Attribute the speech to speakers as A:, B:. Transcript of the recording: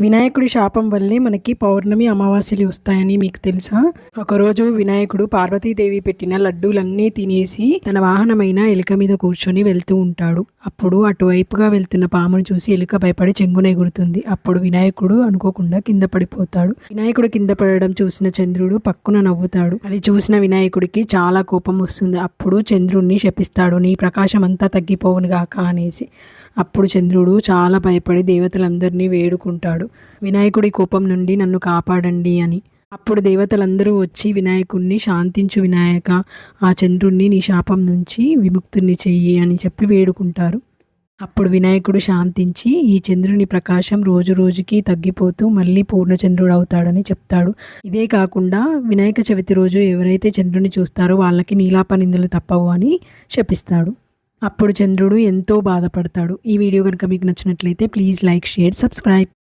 A: వినాయకుడి శాపం వల్లే మనకి పౌర్ణమి అమావాస్యలు వస్తాయని మీకు తెలుసా? ఒకరోజు వినాయకుడు పార్వతీదేవి పెట్టిన లడ్డూలన్నీ తినేసి తన వాహనమైన ఎలుక మీద కూర్చొని వెళ్తూ ఉంటాడు. అప్పుడు అటువైపుగా వెళ్తున్న పామును చూసి ఎలుక భయపడి చెంగున ఎగురుతుంది. అప్పుడు వినాయకుడు అనుకోకుండా కింద పడిపోతాడు. వినాయకుడు కింద పడడం చూసిన చంద్రుడు పక్కున నవ్వుతాడు. అది చూసిన వినాయకుడికి చాలా కోపం వస్తుంది. అప్పుడు చంద్రుణ్ణి శపిస్తాడు. నీ ప్రకాశం అంతా తగ్గిపోవునుగాక అనేసి. అప్పుడు చంద్రుడు చాలా భయపడి దేవతలందరినీ వేడుకుంటాడు. వినాయకుడి కోపం నుండి నన్ను కాపాడండి అని. అప్పుడు దేవతలందరూ వచ్చి వినాయకుణ్ణి శాంతించు వినాయక ఆ చంద్రుణ్ణి నీ శాపం నుంచి విముక్తుణ్ణి చెయ్యి అని చెప్పి వేడుకుంటారు. అప్పుడు వినాయకుడు శాంతించి ఈ చంద్రుని ప్రకాశం రోజు రోజుకి తగ్గిపోతూ మళ్ళీ పూర్ణచంద్రుడు అవుతాడని చెప్తాడు. ఇదే కాకుండా వినాయక చవితి రోజు ఎవరైతే చంద్రుని చూస్తారో వాళ్ళకి నీలాపనిందలు తప్పవు అని శపిస్తాడు. అప్పుడు చంద్రుడు ఎంతో బాధపడతాడు. ఈ వీడియో కనుక మీకు నచ్చినట్లయితే ప్లీజ్ లైక్ షేర్ సబ్స్క్రైబ్.